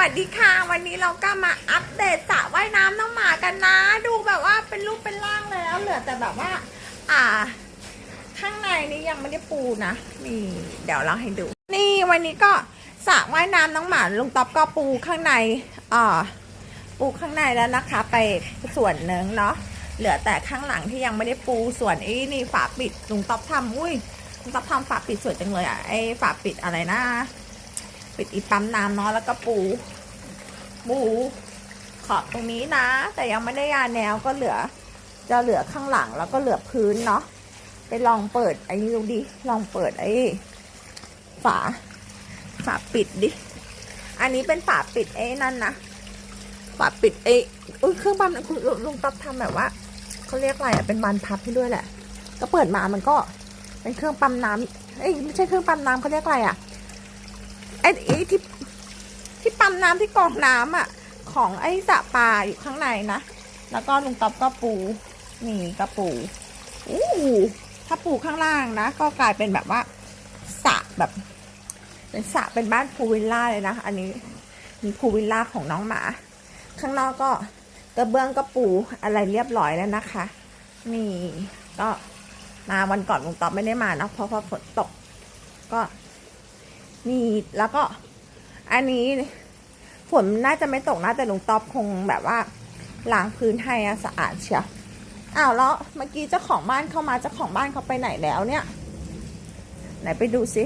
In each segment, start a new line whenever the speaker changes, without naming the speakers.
วัสดีค่ะ วันนี้เราก็มาอัปเดตสระว่ายน้ำน้องหมากันนะ ดูแบบว่าเป็นรูปเป็นร่างแล้ว เหลือแต่แบบว่า อ่า ข้างในนี้ยังไม่ได้ปูนะนี่เดี๋ยวเราให้ดู นี่วันนี้ก็สระว่ายน้ำน้องหมาลุงต๊อบก็ปูข้างในอ่าปูข้างในแล้วนะคะ ไปส่วนหนึ่งเนาะเหลือแต่ข้างหลังที่ยังไม่ได้ปูส่วนไอ้นี่ฝาปิดลุงต๊อบทำอุ้ยลุงต๊อบทำฝาปิดสวยจังเลยอะไอ้ฝาปิดอะไรนะ ปิดอีปั๊มน้ำเนาะแล้วก็ปูปูขอบตรงนี้นะ แต่ยังไม่ได้ยาแนวก็เหลือ จะเหลือข้างหลังแล้วก็เหลือพื้นเนาะไปลองเปิดไอ้นี่ดูดิลองเปิดไอ้ฝาฝาปิดดิ อันนี้เป็นฝาปิดไอ้นั่นนะฝาปิดไอ้อุ้ยเครื่องปั๊มคุณลุงตับทำแบบว่าเขาเรียกอะไรอะเป็นบานพับให้ด้วยแหละ ก็เปิดมามันก็เป็นเครื่องปั๊มน้ำเอ้ยไม่ใช่เครื่องปั๊มน้ำเขาเรียกอะไรอะ ไอ้ไอ้ที่ที่ปั๊มน้ำที่กรองน้ำอะ ของไอ้สระปลาอยู่ข้างในนะ แล้วก็ลุงต๊อบก็ปูนี่ก็ปูอู้ถ้าปูข้างล่างนะ ก็กลายเป็นแบบว่าสระแบบ เป็นสระเป็นบ้านพูลวิลล่าเลยนะ อันนี้มีพูลวิลล่าของน้องหมา ข้างนอกก็กระเบื้องก็ปูอะไรเรียบร้อยแล้วนะคะนี่ก็มาวันก่อนลุงต๊อบไม่ได้มาเนะเพราะว่าฝนตก ก็ นี่แล้วก็ อันนี้ฝนน่าจะไม่ตกนะแต่ลุงต๊อบคงแบบว่าล้างพื้นให้อะสะอาดเชียวอ้าวแล้วเมื่อกี้เจ้าของบ้านเข้ามาเจ้าของบ้านเขาไปไหนแล้วเนี่ย ไหนไปดูสิ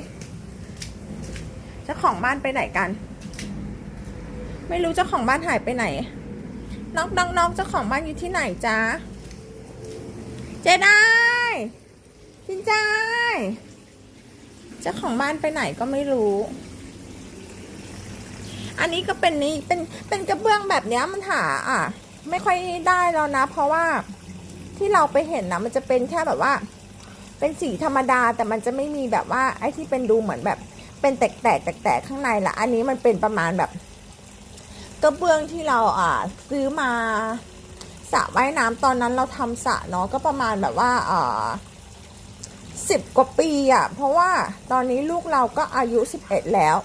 เจ้าของบ้านไปไหนกัน ไม่รู้เจ้าของบ้านหายไปไหนน้องน้องน้องเจ้าของบ้านอยู่ที่ไหนจ๊ะเจได้จินจ้า จ้าของบ้านไปไหนก็ไม่รู้ อันนี้ก็เป็นนี้เป็นเป็นกระเบื้องแบบเนี้ยมันหาอะ ไม่ค่อยได้แล้วนะ เพราะว่าที่เราไปเห็นนะมันจะเป็นแค่แบบว่า เป็นสีธรรมดาแต่มันจะไม่มีแบบว่า ไอ้ที่เป็นดูเหมือนแบบ เป็นแตกแตกแตกแตกข้างในละอันนี้มันเป็นประมาณแบบ กระเบื้องที่เราอ่าซื้อมาสระว่ายน้ำตอนนั้นเราทำสระเนาะก็ประมาณแบบว่าอ่า สิบกว่าปีอะ่ะ เพราะว่าตอนนี้ลูกเราก็อายุสิบเอ็ดแล้ว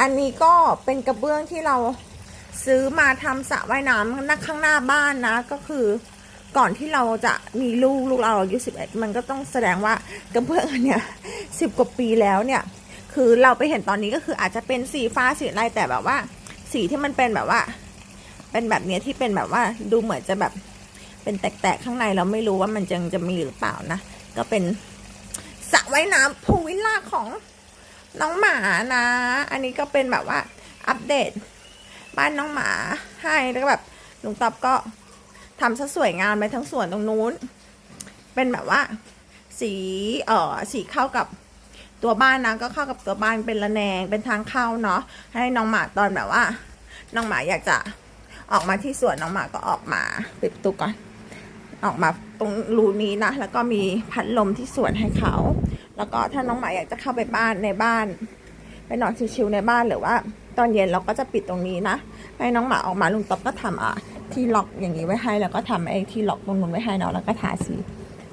อันนี้ก็เป็นกระเบื้องที่เราซื้อมาทำสระว่ายน้ำนักข้างหน้าบ้านนะ ก็คือก่อนที่เราจะมีลูกลูกเราอายุสิบเอ็ดมันก็ต้องแสดงว่ากระเบื้องอันเนี่ยสิบกว่าปีแล้วเนี่ย คือเราไปเห็นตอนนี้ก็คืออาจจะเป็นสีฟ้าสีอะไรแต่แบบว่า สีที่มันเป็นแบบว่า เป็นแบบเนี้ยที่เป็นแบบว่าดูเหมือนจะแบบ เป็นแตกๆข้างในเราไม่รู้ว่ามันยังจะมีหรือเปล่านะ ก็เป็นสระว่ายน้ำพูวิลล่าของน้องหมานะ อันนี้ก็เป็นแบบว่าอัปเดต บ้านน้องหมาให้แล้วก็แบบลุงต๊อบก็ทำซะสวยงามไปทั้งส่วนตรงนู้น เป็นแบบว่า สีเอ่อสีเข้ากับตัวบ้านนะก็เข้ากับตัวบ้านเป็นระแนงเป็นทางเข้าเนาะให้น้องหมาตอนแบบว่า น้องหมาอยากจะออกมาที่สวนน้องหมาก็ออกมาปิดประตูก่อน ออกมาตรงรูนี้นะ แล้วก็มีพัดลมที่สวนให้เขา แล้วก็ถ้าน้องหมาอยากจะเข้าไปบ้านในบ้านไปนอนชิวๆในบ้านหรือว่า ตอนเย็นเราก็จะปิดตรงนี้นะ ให้น้องหมาออกมาลุงต๊อบก็ทำอะที่ล็อกอย่างนี้ไว้ให้ แล้วก็ทำไอ้ที่ล็อกตรงนู้นไว้ให้เนาะแล้วก็ทาสี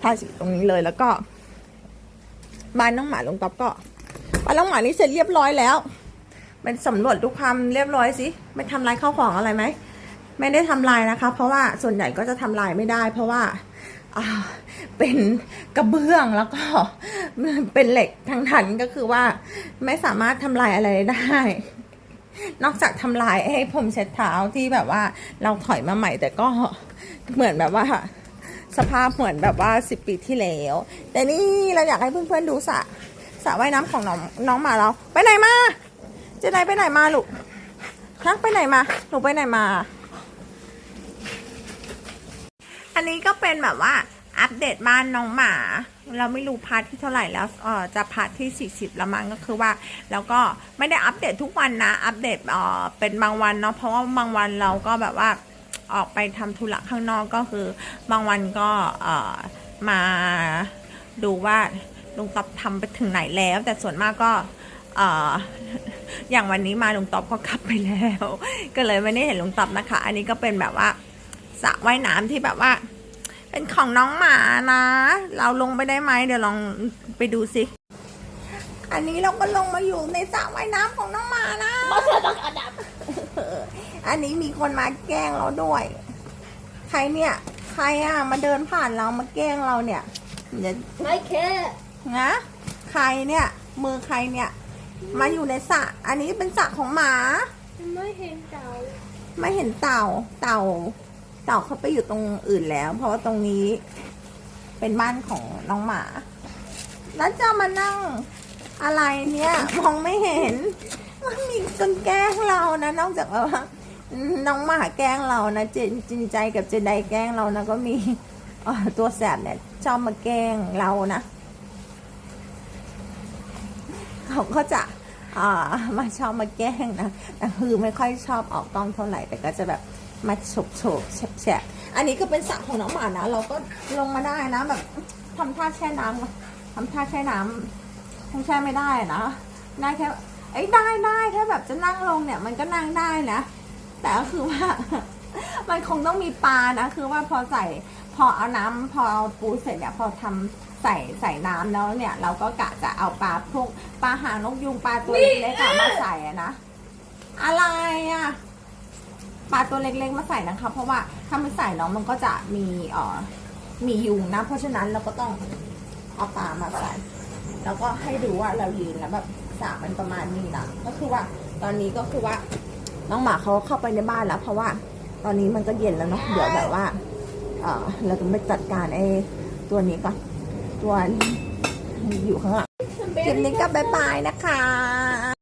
ทาสีตรงนี้เลยแล้วก็บ้านน้องหมาลุงต๊อบก็บ้านน้องหมานี่เสร็จเรียบร้อยแล้วเป็นสำรวจดูความเรียบร้อยสิไม่ทำลายข้าวของอะไรไหม ไม่ได้ทำลายนะคะ เพราะว่าส่วนใหญ่ก็จะทำลายไม่ได้ เพราะว่าเป็นกระเบื้องแล้วก็เป็นเหล็กทั้งทันก็คือว่าไม่สามารถทำลายอะไรได้ นอกจากทำลายให้ผมเช็ดเท้าที่แบบว่าเราถอยมาใหม่ แต่ก็เหมือนแบบว่าสภาพเหมือนแบบว่าสิบปีที่แล้ว แต่นี่เราอยากให้เพื่อนๆดูสระสระว่ายน้ำของน้องน้องหมาเรา ไปไหนมาเจไนไปไหนมาลูกฮะไปไหนมา หนูไปไหนมา อันนี้ก็เป็นแบบว่าอัปเดตบ้านน้องหมา เราไม่รู้พาร์ทที่เท่าไหร่แล้วเออจะพาร์ทที่ 40 แล้วมั้งก็คือว่า แล้วก็ไม่ได้อัปเดตทุกวันนะ อัปเดตเออเป็นบางวันเนาะเพราะว่าบางวันเราก็แบบว่าออกไปทำธุระข้างนอกก็คือ บางวันก็เออมาดูว่าลุงต๊อบทำไปถึงไหนแล้ว แต่ส่วนมากก็เอออย่างวันนี้มาลุงต๊อบก็กลับไปแล้ว ก็เลยไม่ได้เห็นลุงต๊อบนะคะ อันนี้ก็เป็นแบบว่า สระว่ายน้ำที่แบบว่า เป็นของน้องหมานะ เราลงไปได้ไหมเดี๋ยวลองไปดูสิ อันนี้เราก็ลงมาอยู่ในสระว่ายน้ำของน้องหมานะ
เพราะเธอต้องอันดับ
อันนี้มีคนมาแกล้งเราด้วย ใครเนี่ย ใครอะมาเดินผ่านเรามาแกล้งเราเนี่ยเดี๋ยว
ไม่แค่
นะใครเนี่ย มือใครเนี่ย มาอยู่ในสระอันนี้เป็นสระของหมา
ไม่เห็นเต่า
ไม่เห็นเต่าเต่า เต่าเขาไปอยู่ตรงอื่นแล้ว เพราะว่าตรงนี้เป็นบ้านของน้องหมา แล้วจะมานั่งอะไรเนี่ยมองไม่เห็นมันมีคนแกล้งเรานะนอกจากว่าน้องหมาแกล้งเรานะเจนจินใจกับเจไดแกล้งเรานะก็มีอตัวแสบเนี่ยชอบมาแกล้งเรานะเขาก็จะอ่ามาชอบมาแกล้งนะแต่คือไม่ค่อยชอบออกกล้องเท่าไหร่แต่ก็จะแบบ มาโฉบโฉบแฉะแฉะอันนี้ก็เป็นสระของน้องหมานะ เราก็ลงมาได้นะแบบทำท่าแช่น้ำทำท่าแช่น้ำคงแช่ไม่ได้นะได้แค่เอ้ได้ได้ถ้าแบบจะนั่งลงเนี่ย มันก็นั่งได้นะ แต่ก็คือว่า มันคงต้องมีปลานะ คือว่าพอใส่พอเอาน้ำพอเอาปูเสร็จเนี่ยพอทำใส่ใส่น้ำแล้วเนี่ย เราก็กะจะเอาปลาพวกปลาหางนกยุงปลาตัวเล็กๆมาใส่อะนะอะไรอะ ปลาตัวเล็กๆมาใส่นะคะ เพราะว่าถ้าไม่ใส่เนาะมันก็จะมีเอ่อมียุงนะ เพราะฉะนั้นเราก็ต้องเอาปลามาใส่ แล้วก็ให้ดูว่าเรายืนแล้วแบบสระมันประมาณนี้นะก็คือว่าตอนนี้ก็คือว่าน้องหมาเขาเข้าไปในบ้านแล้ว เพราะว่าตอนนี้มันก็เย็นแล้วเนาะเดี๋ยวแบบว่าเออเราจะไปจัดการไอ้ตัวนี้ก่อนตัวอยู่ข้างหลังคลิปนี้ก็บายบายนะคะ